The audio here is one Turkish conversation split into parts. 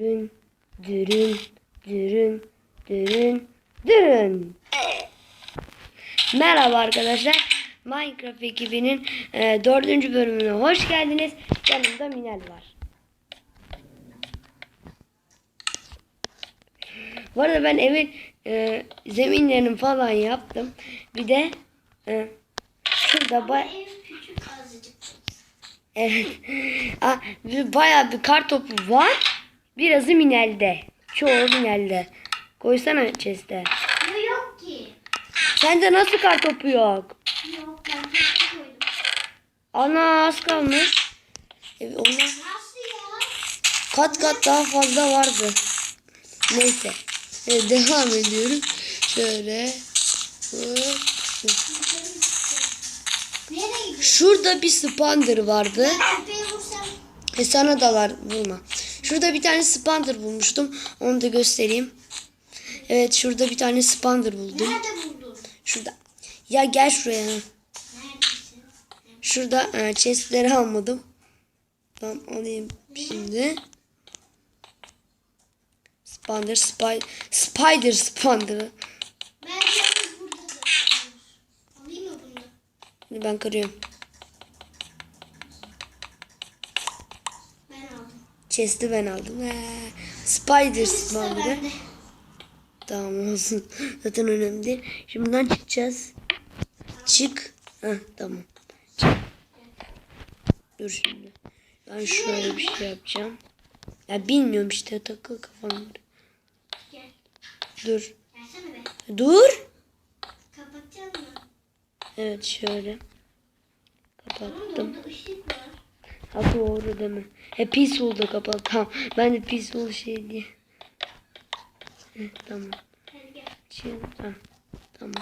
Dürün, dürün, dürün, dürün, dürün. Merhaba arkadaşlar. Minecraft ekibinin e, dördüncü bölümüne hoş geldiniz. Yanımda Minel var. Bu arada ben evin e, zeminlerini falan yaptım. Bir de e, şurada bay. Evet. Bayağı bir kar topu var. Birazı Minel'de. Çoğu Minel'de. Koysana chest'e. Yok ki. Sende nasıl kar topu yok? Yok ben küçük koydum. Ana az kalmış. E, onlar Nasıl ya? kat kat daha fazla vardı. Neyse. Evet, devam ediyorum. Şöyle. Şurada bir spander vardı. E sana da var vurma. Şurada bir tane spander bulmuştum. Onu da göstereyim. Evet şurada bir tane spander buldum. Nerede buldun? Şurada. Ya gel şuraya. Neredesin? Şurada e, chestleri almadım. Tamam alayım şimdi. Spander, spy, spider spander. Ben ben kırıyorum. Ben aldım. Chest'i ben aldım. He. Spider bende. Tamam olsun. Zaten önemli değil. Şimdi buradan çıkacağız. Çık. Heh, tamam. Çık. Dur şimdi. Ben şöyle bir şey yapacağım. Ya bilmiyorum işte takıl kafam. Gel. Dur. Dur. Kapatacağız mı? Evet şöyle. Kapattım. var. Ha doğru deme. He peaceful da kapat. Tamam. Ben de peaceful şey diye. Heh, tamam. Şimdi, ha, tamam.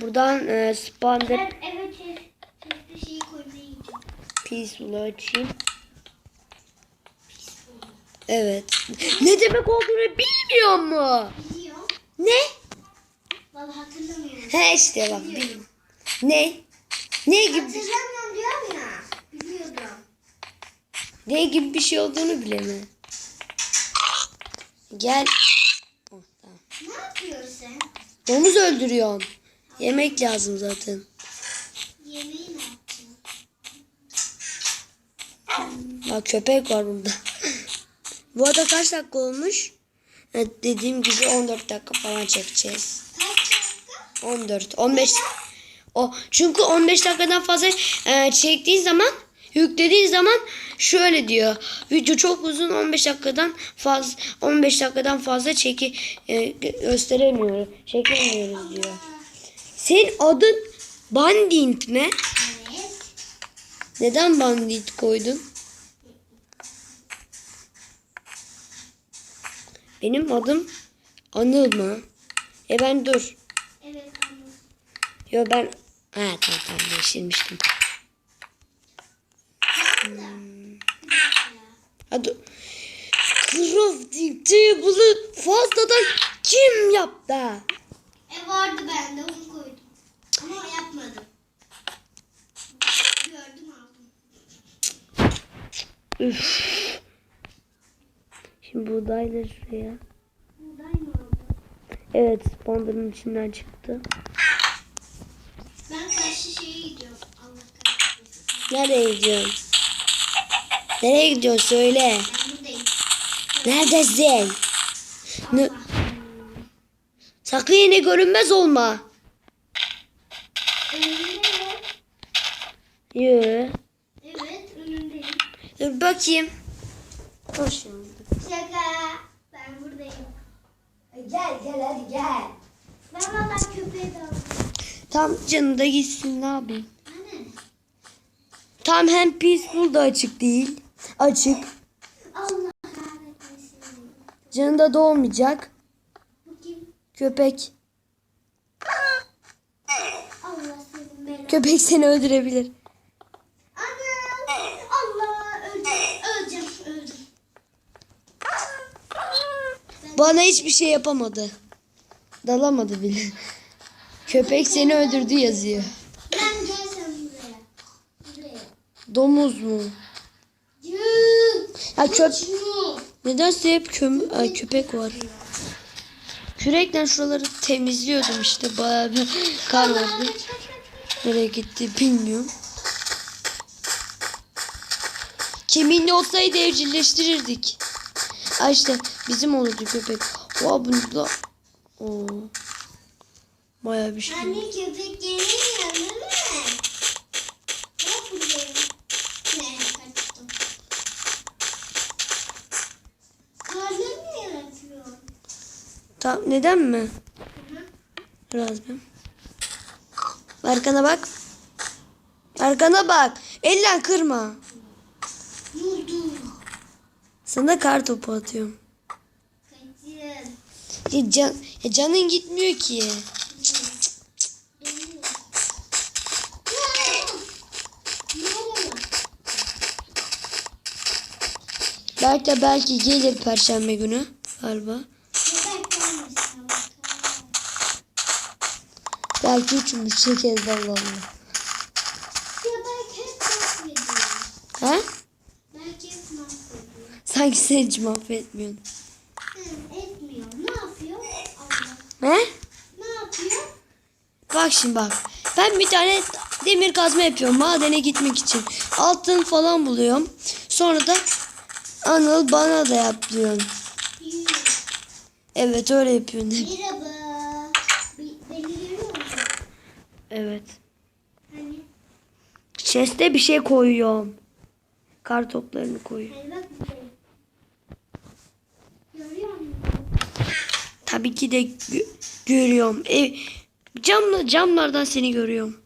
Buradan e, spander Ben eve çeşitli şeyi koymayı yiyeceğim. peaceful'u açayım. Evet. Ne demek olduğunu bilmiyor mu? Biliyorum. Ne? Vallahi hatırlamıyorum. He işte bak. bil- Ne? Ne gibi Hatırlamıyorum diyorum ya. Ne gibi bir şey olduğunu bileme. Gel. Oh, tamam. Ne yapıyorsun? Domuz öldürüyorsun. Yemek lazım zaten. Yemeği ne yaptın? Bak köpek var burada. Bu arada kaç dakika olmuş? Evet, dediğim gibi 14 dakika falan çekeceğiz. Kaç dakika? 14, 15. O çünkü 15 dakikadan fazla e, çektiğin zaman, yüklediğin zaman şöyle diyor. Video çok uzun 15 dakikadan fazla 15 dakikadan fazla çeki e, gösteremiyoruz. Çekemiyoruz diyor. Senin adın Bandit mi? Evet. Neden Bandit koydun? Benim adım Anıl mı? E ben dur. Evet anladım. Yo ben... Ha tamam tamam değiştirmiştim. Hmm. Hadi. Crafting table'ı fazladan kim yaptı? E vardı bende onu koydum. Ama yapmadım. Gördüm aldım. Üf. Şimdi buğdayla şuraya. Buğday mı aldın? Evet sponsorun içinden çıktı. Ben karşı şeye gidiyorum. Allah kahretsin. Nereye gidiyorsun? Nereye gidiyorsun söyle. Neredesin? Ne? Sakın yine görünmez olma. Yoo. Evet önündeyim. Dur bakayım. Dur şimdi. Şaka. Ben buradayım. Gel gel hadi gel. Ben valla köpeğe daldım. Tam canı da gitsin ne yapayım. Anne. Tam hem peaceful da açık değil. Açık. Allah kahretmesin. Canında da olmayacak. Bu kim? Köpek. Allah senin belanı. Köpek seni öldürebilir. Anam. Allah öleceğim. Öleceğim. Öldüm. Bana hiçbir şey yapamadı. Dalamadı bile. Köpek seni öldürdü yazıyor. Ben gel sen buraya. Buraya. Domuz mu? Ya köp Yuh. Nedense hep köm ay, köpek var. Kürekle şuraları temizliyordum işte. Bayağı bir kar vardı. Nereye gitti bilmiyorum. Kemiğinde olsaydı evcilleştirirdik. Ay işte bizim olurdu köpek. Oha bunu da... Oo. Bayağı bir şey. Anne köpek yenemiyor değil mi? Bak buraya. Ne kaçtım. Karnım mı yaratıyor? Tamam neden mi? Biraz bir. Arkana bak. Arkana bak. Eller kırma. Vurdum. Sana kar topu atıyorum. Ya, can, ya canın gitmiyor ki. Belki belki gelir perşembe günü galiba. Belki üçümüz çekeriz Allah Allah. He? Sanki sen hiç mahvetmiyorsun. Ne yapıyor? He? Ne yapıyor? Bak şimdi bak. Ben bir tane demir kazma yapıyorum madene gitmek için. Altın falan buluyorum. Sonra da Anıl bana da yap diyorsun. Evet öyle yapıyorsun. Merhaba. Be- Beni görüyor musun? Evet. Hani, Chest'e bir şey koyuyorum. Kar toplarını koyuyorum. hani bak buraya. Görüyor musun? Tabii ki de gö- görüyorum. Ev, camla, camlardan seni görüyorum.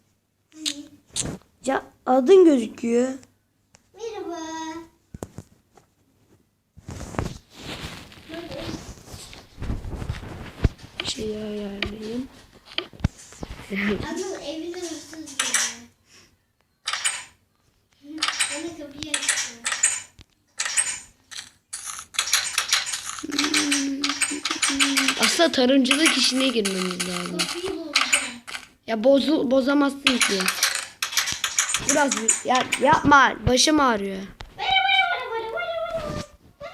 Hani, Ya adın gözüküyor. merhaba. Böyle. Şeyi ayarlayayım. Anıl evine hırsız. Aslında tarımcılık işine girmemiz lazım. Ya bozu, bozamazsın ki. Biraz ya yapma başım ağrıyor.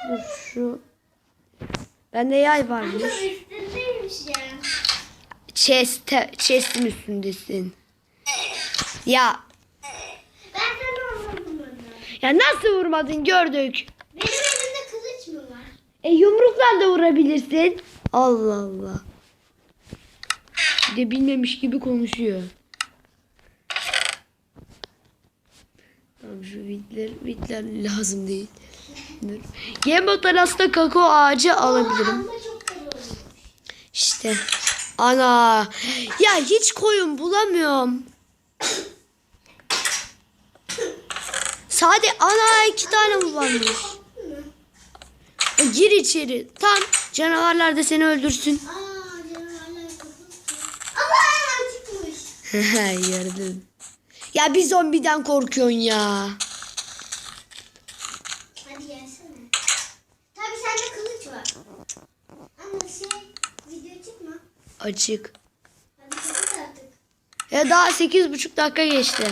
Dur şu. Bende yay varmış. Chest, chest'in üstündesin. Ya Ben sana onu. ya nasıl vurmadın gördük. Benim elimde kılıç mı var? E yumrukla da vurabilirsin. Allah Allah. Bir de bilmemiş gibi konuşuyor. Tamam şu vitler, vitler lazım değil. Game aslında kakao ağacı alabilirim. İşte. Ana. Ya hiç koyun bulamıyorum. Sade ana iki tane mi varmış? E, gir içeri. Tam canavarlar da seni öldürsün. Aa canavarlar kapatıyor. Ama çıkmış. Gördüm. Ya bir zombiden korkuyorsun ya. Hadi gelsene. Tabii sende kılıç var. Ama şey video çıkma. Açık. Ya daha sekiz buçuk dakika geçti.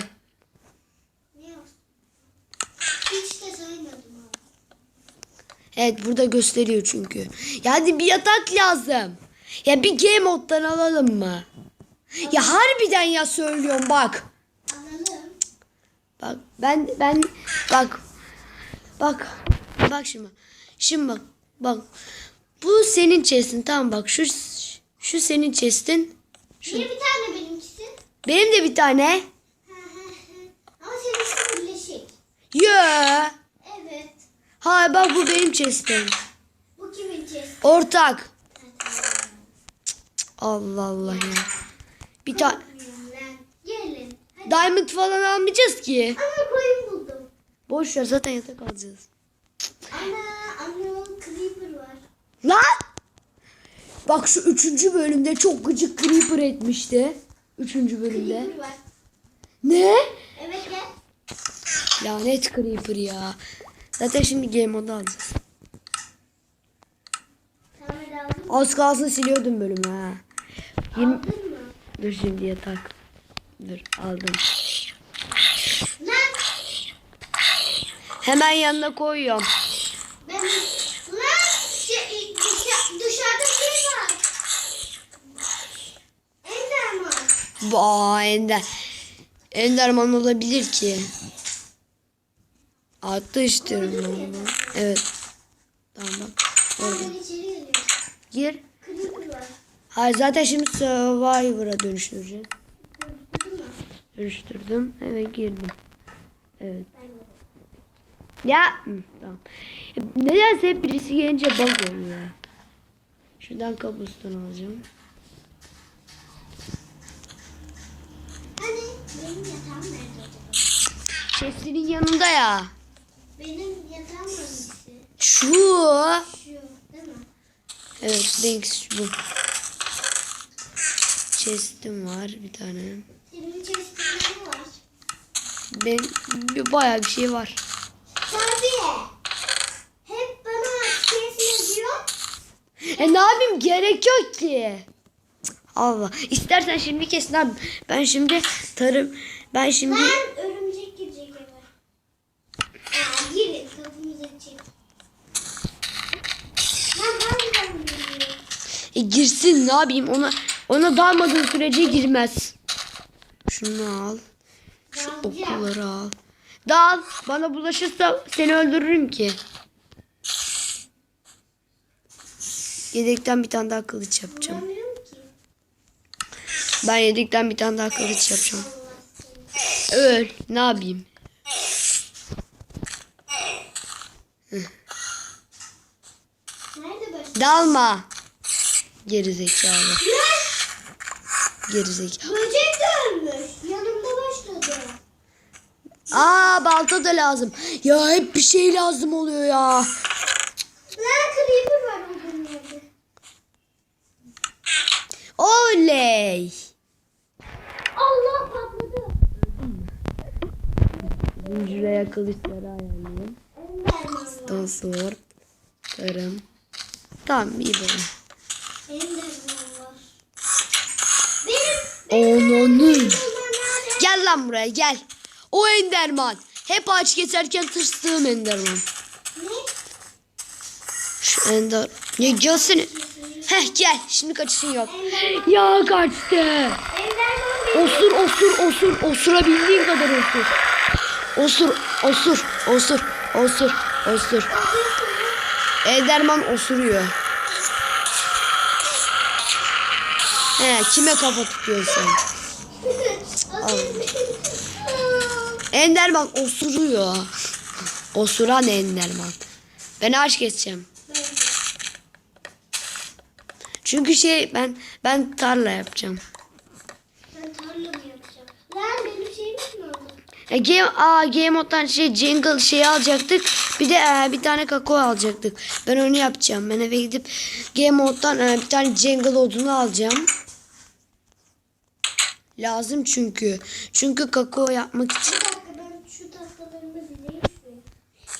Evet burada gösteriyor çünkü. Ya hadi bir yatak lazım. Ya bir game moddan alalım mı? Ya harbiden ya söylüyorum bak. Alalım. Bak ben ben bak bak bak şimdi şimdi bak bak bu senin chest'in tamam bak şu şu senin chest'in Niye bir tane benimkisi? benim de bir tane. Ama seninki birleşik. ya Evet. ha bak bu benim chest'im Bu kimin chest? ortak Allah Allah ya bir tane. Gelin. Hadi. diamond falan almayacağız ki Ana koyun buldum. boş ver zaten yatak alacağız Ana annemin creeper var. lan bak şu üçüncü bölümde çok gıcık creeper etmişti üçüncü bölümde Creeper var. ne Evet gel. Lanet Creeper ya. Zaten şimdi Game Mode'u alacağız. Az kalsın siliyordum bölümü ha. Yirmi- Aldın mı? Dur şimdi yatak. Dur aldım. Lan Hemen yanına koyuyorum. ben lan Aa Ender. Enderman olabilir ki. Attı işte. Evet. Tamam bak. Gir. Hayır zaten şimdi Survivor'a dönüştüreceğim. Dönüştürdüm. Evet girdim. Evet. Ya. Tamam. Nedense hep birisi gelince bug oluyor. Şuradan kabuston alacağım. Hani benim yatağım nerede? Chest'inin yanında ya. Benim yatağım hangisi? Şu. Şu değil mi? Evet Banks bu. Chest'im var bir tane. Senin chest'inde ne var? Ben bir- bayağı bir şey var. Tabii. Hep bana kesin diyor. E ne yapayım gerek yok ki. Allah. İstersen şimdi kes lan. Ben şimdi tarım ben şimdi Ben örümcek girecek eve. Aa, girin kapımızı açayım. Ben. E, girsin ne yapayım ona ona dalmadığın sürece girmez. Şunu al. Şu Dalacağım. okuları al. Dal. Bana bulaşırsa seni öldürürüm ki. Yedekten bir tane daha kılıç yapacağım. Ben yedekten bir tane daha kılıç yapacağım. Öl. Ne yapayım? Nerede başka? Dalma. Gerizekalı. Gerizekalı. Böcek dönmüş. Yanımda başladı. Aa balta da lazım. Ya hep bir şey lazım oluyor ya. Lan creeper var yerde. Oley. Allah patladı. Zincireye kılıçları ayarlayayım. Enderman. Stone sword. Tarım. Tamam iyi böyle. Enderman var. Benim Onun. Enderman nerede? Gel lan buraya gel. O Enderman. Hep ağaç keserken tırstığım Enderman. Ne? Şu Ender. Ya gelsene. Heh gel. Şimdi kaçışın yok. Ya kaçtı. Enderman. Osur osur osur. Osurabildiğin kadar osur. Osur osur osur osur osur. Enderman osuruyor. He kime kafa tutuyorsun? Senin. Enderman osuruyor. Osuran Enderman. Ben ağaç keseceğim. Çünkü şey ben ben tarla yapacağım. Ben tarla mı yapacağım? Lan benim şeyim mi oldu? E, game, aa, game moddan şey jingle şeyi alacaktık. Bir de e, bir tane kakao alacaktık. Ben onu yapacağım. Ben eve gidip game moddan e, bir tane jingle odunu alacağım. Lazım çünkü. Çünkü kakao yapmak için Bir dakika ben şu tahtalarımı şuraya.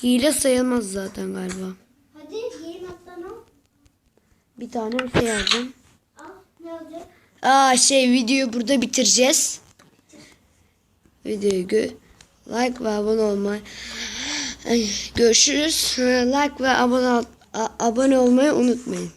hile sayılmaz zaten galiba. Hadi game attan al. Bir tane bir şey alacağım. Al ne olacak? Aa şey videoyu burada bitireceğiz. Videoyu like ve abone olmayı Ay, görüşürüz. Like ve abone abone olmayı unutmayın.